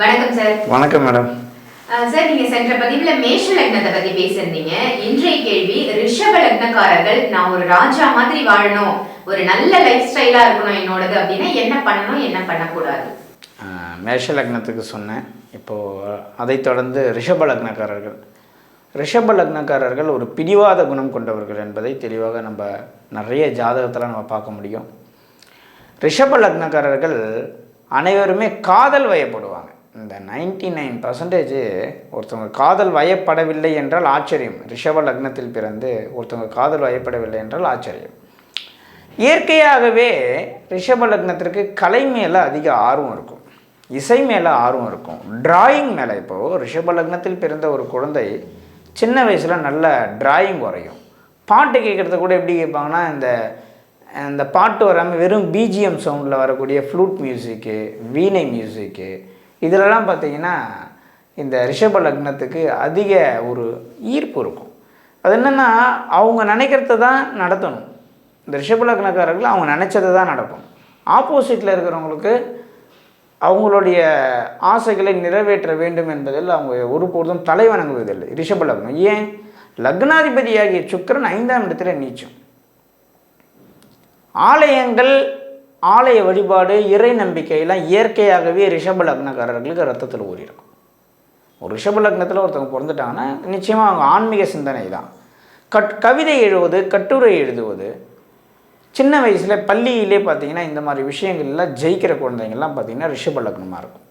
வணக்கம் சார் வணக்கம் madam sir நீங்க சென்ற பதிவுல மேஷ லக்னத்தை பத்தி பேசியிருந்தீங்க. இன்றைய கேள்வி ரிஷப லக்னக்காரர்கள் நான் ஒரு ராஜா மாதிரி வாழணும். ஒரு நல்ல லைஃப் ஸ்டைலா இருக்கணும் என்னோடது அப்படின்னா என்ன பண்ணணும் என்ன பண்ணக்கூடாது? மேஷ லக்னத்துக்கு சொன்னேன். இப்போது அதைத் தொடர்ந்து ரிஷப லக்னக்காரர்கள். ரிஷப லக்னக்காரர்கள் ஒரு பிடிவாத குணம் கொண்டவர்கள் என்பதை தெளிவாக நம்ம நிறைய ஜாதகத்தில் நம்ம பார்க்க முடியும். ரிஷப லக்னக்காரர்கள் அனைவருமே காதல் வயப்படுவாங்க. இந்த நைன்டி நைன் பர்சன்டேஜ் ஒருத்தவங்க காதல் வயப்படவில்லை என்றால் ஆச்சரியம். ரிஷப லக்னத்தில் பிறந்து ஒருத்தவங்க காதல் வயப்படவில்லை என்றால் ஆச்சரியம். இயற்கையாகவே ரிஷப லக்னத்திற்கு கலை மேலே அதிக ஆர்வம் இருக்கும். இசை மேலே ஆர்வம் இருக்கும். டிராயிங் மேலே இப்போது ரிஷப லக்னத்தில் பிறந்த ஒரு குழந்தை சின்ன வயசில் நல்ல டிராயிங் வரையும். பாட்டு கேட்குறது கூட எப்படி கேட்பாங்கன்னா இந்த இந்த பாட்டு வராமல் வெறும் பிஜிஎம் சவுண்டில் வரக்கூடிய ஃப்ளூட் மியூசிக்கு வீணை மியூசிக்கு இதிலெல்லாம் பார்த்தீங்கன்னா இந்த ரிஷப லக்னத்துக்கு அதிக ஒரு ஈர்ப்பு இருக்கும். அது என்னென்னா அவங்க நினைக்கிறத தான் நடத்தணும். இந்த ரிஷப லக்னக்காரர்கள் அவங்க நினச்சதை தான் நடக்கும். ஆப்போசிட்டில் இருக்கிறவங்களுக்கு அவங்களுடைய ஆசைகளை நிறைவேற்ற வேண்டும் என்பதில் அவங்க ஒருபோதும் தலை வணங்குவதில்லை. ரிஷப லக்னம். ஏன்? லக்னாதிபதியாகிய சுக்கிரன் ஐந்தாம் இடத்துல நீச்சம். ஆலயங்கள் ஆலய வழிபாடு இறை நம்பிக்கையெல்லாம் இயற்கையாகவே ரிஷப லக்னக்காரர்களுக்கு ரத்தத்தில் ஊறியிருக்கும். ஒரு ரிஷப லக்னத்தில் ஒருத்தவங்க பிறந்துட்டாங்கன்னா நிச்சயமாக அவங்க ஆன்மீக சிந்தனை தான். கட் கவிதை எழுவது கட்டுரை எழுதுவது சின்ன வயசில் பள்ளியிலே பார்த்தீங்கன்னா இந்த மாதிரி விஷயங்கள்லாம் ஜெயிக்கிற குழந்தைங்கள்லாம் பார்த்தீங்கன்னா ரிஷப லக்னமாக இருக்கும்.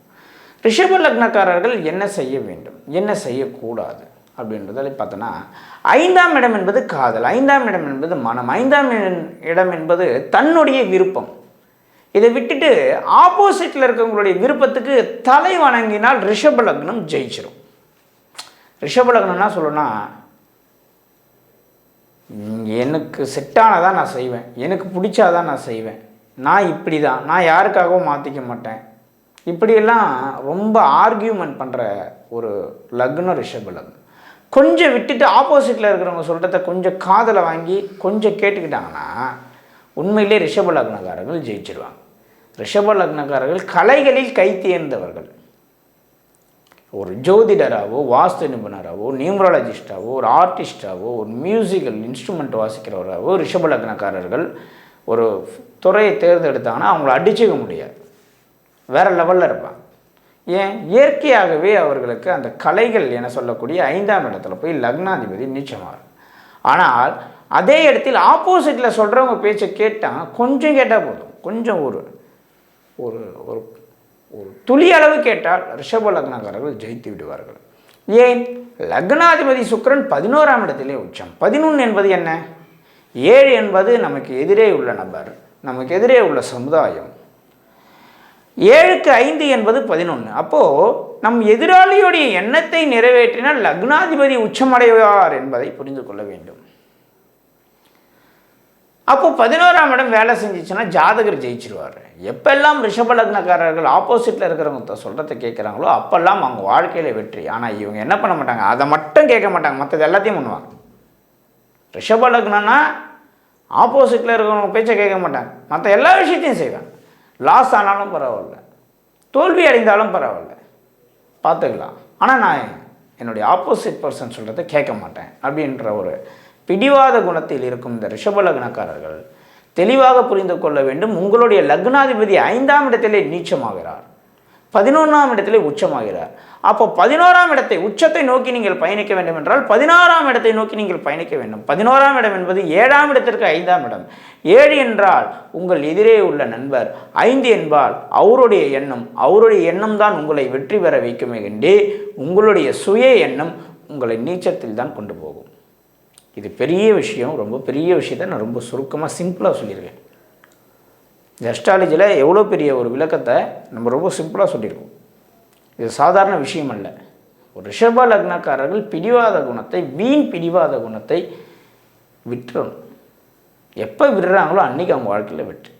ரிஷப லக்னக்காரர்கள் என்ன செய்ய வேண்டும் என்ன செய்யக்கூடாது அப்படின்றதில் பார்த்தோன்னா ஐந்தாம் இடம் என்பது காதல் ஐந்தாம் இடம் என்பது மனம் ஐந்தாம் இடம் என்பது தன்னுடைய விருப்பம். இதை விட்டுட்டு ஆப்போசிட்டில் இருக்கவங்களுடைய விருப்பத்துக்கு தலை வணங்கினால் ரிஷப லக்னம் ஜெயிச்சிரும். ரிஷப லக்னம்னா சொல்லணும்னா எனக்கு செட்டானதான் நான் செய்வேன். எனக்கு பிடிச்சாதான் நான் செய்வேன். நான் இப்படி தான் நான் யாருக்காகவும் மாற்றிக்க மாட்டேன். இப்படியெல்லாம் ரொம்ப ஆர்கியூமெண்ட் பண்ணுற ஒரு லக்னம் ரிஷப லக்னம். கொஞ்சம் விட்டுட்டு ஆப்போசிட்டில் இருக்கிறவங்க சொல்கிறத கொஞ்சம் காதலை வாங்கி கொஞ்சம் கேட்டுக்கிட்டாங்கன்னா உண்மையிலே ரிஷப லக்னக்காரர்கள் ஜெயிச்சிருவாங்க. ரிஷப லக்னக்காரர்கள் கலைகளில் கை தேர்ந்தவர்கள். ஒரு ஜோதிடராகவோ வாஸ்து நிபுணராகவோ நியூமராலஜிஸ்டாவோ ஒரு ஆர்டிஸ்டாவோ ஒரு மியூசிக்கல் இன்ஸ்ட்ருமெண்ட் வாசிக்கிறவராகவோ ரிஷப லக்னக்காரர்கள் ஒரு துறையை தேர்ந்தெடுத்தாங்கன்னா அவங்கள அடிச்சுக்க முடியாது. வேற லெவலில் இருப்பாங்க. ஏன்? இயற்கையாகவே அவர்களுக்கு அந்த கலைகள் என சொல்லக்கூடிய ஐந்தாம் இடத்துல போய் லக்னாதிபதி நீச்சமாகும் ஆனால் அதே இடத்தில் ஆப்போசிட்டில் சொல்கிறவங்க பேச்சை கேட்டால் கொஞ்சம் கேட்டால் போதும். கொஞ்சம் ஒரு ஒரு ஒரு ஒரு துளி அளவு கேட்டால் ரிஷப லக்னக்காரர்கள் ஜெயித்து விடுவார்கள். ஏன்? லக்னாதிபதி சுக்கிரன் பதினோராம் இடத்திலே உச்சம். பதினொன்று என்பது என்ன? ஏழு என்பது நமக்கு எதிரே உள்ள நபர் நமக்கு எதிரே உள்ள சமுதாயம். ஏழுக்கு ஐந்து என்பது பதினொன்று அப்போது நம் எதிராளியுடைய எண்ணத்தை நிறைவேற்றினால் லக்னாதிபதி உச்சமடைவார் என்பதை புரிந்து கொள்ள வேண்டும். அப்போ பதினோராம் இடம் வேலை செஞ்சிச்சுன்னா ஜாதகர் ஜெயிச்சிருவார். எப்பெல்லாம் ரிஷபலக்னக்காரர்கள் ஆப்போசிட்டில் இருக்கிறவங்க சொல்கிறத கேட்குறாங்களோ அப்போல்லாம் அவங்க வாழ்க்கையில் வெற்றி. ஆனால் இவங்க என்ன பண்ண மாட்டாங்க? அதை மட்டும் கேட்க மாட்டாங்க. மற்றது எல்லாத்தையும் பண்ணுவாங்க. ரிஷப ஆப்போசிட்டில் இருக்கிறவங்க பேச்சை கேட்க மாட்டாங்க. மற்ற எல்லா விஷயத்தையும் செய்வாங்க. லாஸ் ஆனாலும் பரவாயில்ல. தோல்வி அடைந்தாலும் பரவாயில்ல. பார்த்துக்கலாம். ஆனால் நான் என்னுடைய ஆப்போசிட் பர்சன் சொல்கிறத கேட்க மாட்டேன். அப்படின்ற ஒரு பிடிவாத குணத்தில் இருக்கும் இந்த ரிஷப லக்னக்காரர்கள் தெளிவாக புரிந்து கொள்ள வேண்டும் உங்களுடைய லக்னாதிபதி ஐந்தாம் இடத்திலே நீச்சமாகிறார் பதினொன்றாம் இடத்திலே உச்சமாகிறார். அப்போ பதினோராம் இடத்தை உச்சத்தை நோக்கி நீங்கள் பயணிக்க வேண்டும் என்றால் பதினாறாம் இடத்தை நோக்கி நீங்கள் பயணிக்க வேண்டும். பதினோராம் இடம் என்பது ஏழாம் இடத்திற்கு ஐந்தாம் இடம். ஏழு என்றால் உங்கள் எதிரே உள்ள நண்பர் ஐந்து என்பால் அவருடைய எண்ணம் அவருடைய எண்ணம் தான் உங்களை வெற்றி பெற வைக்குமே கண்டே உங்களுடைய சுய எண்ணம் உங்களை நீச்சத்தில் தான் கொண்டு போகும். இது பெரிய விஷயம் ரொம்ப பெரிய விஷயத்தை நான் ரொம்ப சுருக்கமாக சிம்பிளாக சொல்லியிருக்கேன். இந்த அஸ்ட்ராலஜியில் எவ்வளோ பெரிய ஒரு விளக்கத்தை நம்ம ரொம்ப சிம்பிளாக சொல்லியிருக்கோம். இது சாதாரண விஷயம் அல்ல. ஒரு ரிஷப லக்னக்காரர்கள் பிடிவாத குணத்தை வீண் பிடிவாத குணத்தை விட்டுறணும். எப்போ விடுறாங்களோ அன்றைக்கி அவங்க வாழ்க்கையில் விட்டு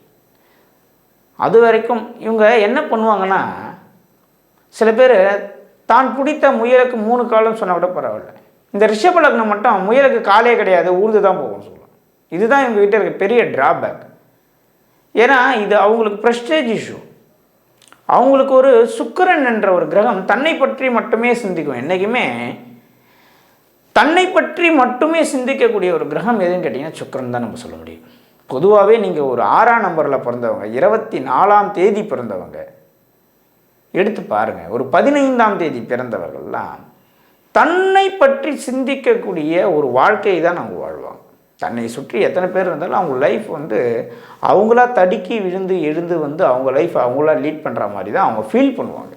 அது வரைக்கும் இவங்க என்ன பண்ணுவாங்கன்னா சில பேர் தான் பிடித்த முயலுக்கு மூணு காலம் சொன்னால் கூட பரவாயில்ல. இந்த ரிஷப லக்னம் மட்டும் முயலுக்கு காலே கிடையாது ஊர்ந்து தான் போகும் சொல்லலாம் இதுதான் இவங்க கிட்டே இருக்க பெரிய ட்ராபேக் ஏன்னா இது அவங்களுக்கு ப்ரெஸ்டேஜ் இஷ்யூ அவங்களுக்கு ஒரு சுக்கரன் என்ற ஒரு கிரகம் தன்னை பற்றி மட்டுமே சிந்திக்கும். என்றைக்குமே தன்னை பற்றி மட்டுமே சிந்திக்கக்கூடிய ஒரு கிரகம் எதுன்னு கேட்டிங்கன்னா சுக்கிரன் தான் நம்ம சொல்ல முடியும். பொதுவாகவே நீங்கள் ஒரு ஆறாம் நம்பரில் பிறந்தவங்க இருபத்தி நாலாம் தேதி பிறந்தவங்க எடுத்து பாருங்கள் ஒரு பதினைந்தாம் தேதி பிறந்தவர்கள்லாம் தன்னை பற்றி சிந்திக்கக்கூடிய ஒரு வாழ்க்கையை தான் அவங்க வாழ்வாங்க. தன்னை சுற்றி எத்தனை பேர் இருந்தாலும் அவங்க லைஃப் வந்து அவங்களா தடுக்கி விழுந்து எழுந்து வந்து அவங்க லைஃப் அவங்களா லீட் பண்ணுற மாதிரி தான் அவங்க ஃபீல் பண்ணுவாங்க.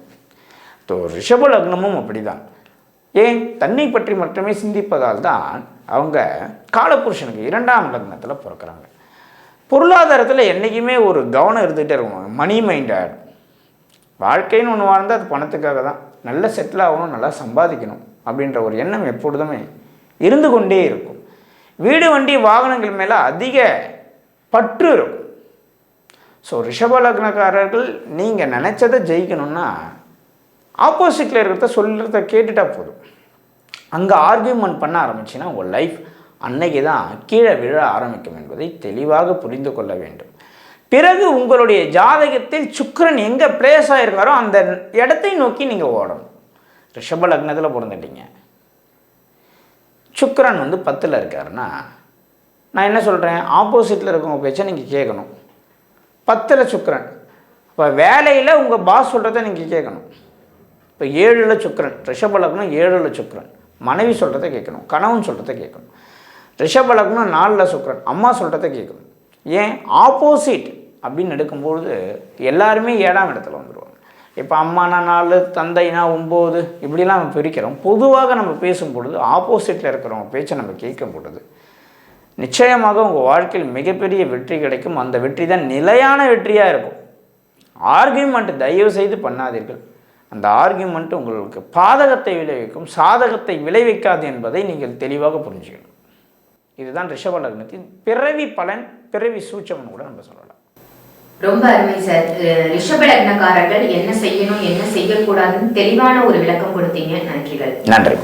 ஸோ ரிஷப லக்னமும் அப்படிதான். ஏன்? தன்னை பற்றி மட்டுமே சிந்திப்பதால் தான் அவங்க காலபுருஷனுக்கு இரண்டாம் லக்னத்தில் பிறக்கிறாங்க. பொருளாதாரத்தில் என்றைக்குமே ஒரு கவனம் இருந்துகிட்டே இருக்கும். மணி மைண்டட் வாழ்க்கைன்னு ஒன்று வாழ்ந்தால் அது பணத்துக்காக தான். நல்லா செட்டில் ஆகணும் நல்லா சம்பாதிக்கணும். அப்படின்ற ஒரு எண்ணம் எப்பொழுதுமே இருந்து கொண்டே இருக்கும். வீடு வண்டி வாகனங்கள் மேலே அதிக பற்று இருக்கும். ஸோ ரிஷப லக்னக்காரர்கள் நீங்கள் நினச்சதை ஜெயிக்கணும்னா ஆப்போசிட்டில் இருக்கிறத சொல்கிறத கேட்டுட்டா போதும். அங்கே ஆர்கியூமெண்ட் பண்ண ஆரம்பிச்சின்னா உங்கள் லைஃப் அன்னைக்கு தான் கீழே விழ ஆரம்பிக்கும் என்பதை தெளிவாக புரிந்து கொள்ள வேண்டும். பிறகு உங்களுடைய ஜாதகத்தில் சுக்கரன் எங்கே பிளேஸ் ஆகிருக்காரோ அந்த இடத்தை நோக்கி நீங்கள் ஓடணும். ரிஷப லக்னத்தில் பிறந்துட்டீங்க. சுக்கரன் வந்து பத்தில் இருக்காருன்னா நான் என்ன சொல்கிறேன் ஆப்போசிட்டில் இருக்கவங்க பேச்சை நீங்கள் கேட்கணும். பத்தில் சுக்கிரன். இப்போ வேலையில் உங்கள் பாஸ் சொல்கிறத நீங்கள் கேட்கணும். இப்போ ஏழில் சுக்கிரன் ரிஷப லக்னம் ஏழில் சுக்கரன். மனைவி சொல்கிறத கேட்கணும் கணவன் சொல்கிறத கேட்கணும். ரிஷப லக்னம் நாலில் சுக்கரன் அம்மா சொல்கிறத கேட்கணும். ஏன்? ஆப்போசிட் அப்படின்னு எடுக்கும்பொழுது எல்லாருமே ஏழாம் இடத்துல வந்துடும் இப்போ அம்மானா நாலு தந்தைனா ஒம்பது இப்படிலாம் நம்ம பிரிக்கிறோம். பொதுவாக நம்ம பேசும் பொழுது ஆப்போசிட்டில் இருக்கிறவங்க பேச்சை நம்ம கேட்கும் பொழுது நிச்சயமாக உங்கள் வாழ்க்கையில் மிகப்பெரிய வெற்றி கிடைக்கும். அந்த வெற்றி தான் நிலையான வெற்றியாக இருக்கும். ஆர்கியூமெண்ட் தயவு செய்து பண்ணாதீர்கள். அந்த ஆர்கியூமெண்ட் உங்களுக்கு பாதகத்தை விளைவிக்கும் சாதகத்தை விளைவிக்காது என்பதை நீங்கள் தெளிவாக புரிஞ்சுக்கணும். இதுதான் ரிஷப லக்னத்தின் பிறவி பலன் பிறவி சூச்சம்னு கூட நம்ம சொல்லலாம். ரொம்ப அருமை சார். அஹ் ரிஷப லக்னக்காரர்கள் என்ன செய்யணும் என்ன செய்யக்கூடாதுன்னு தெளிவான ஒரு விளக்கம் கொடுத்தீங்க. நன்றிகள். நன்றி.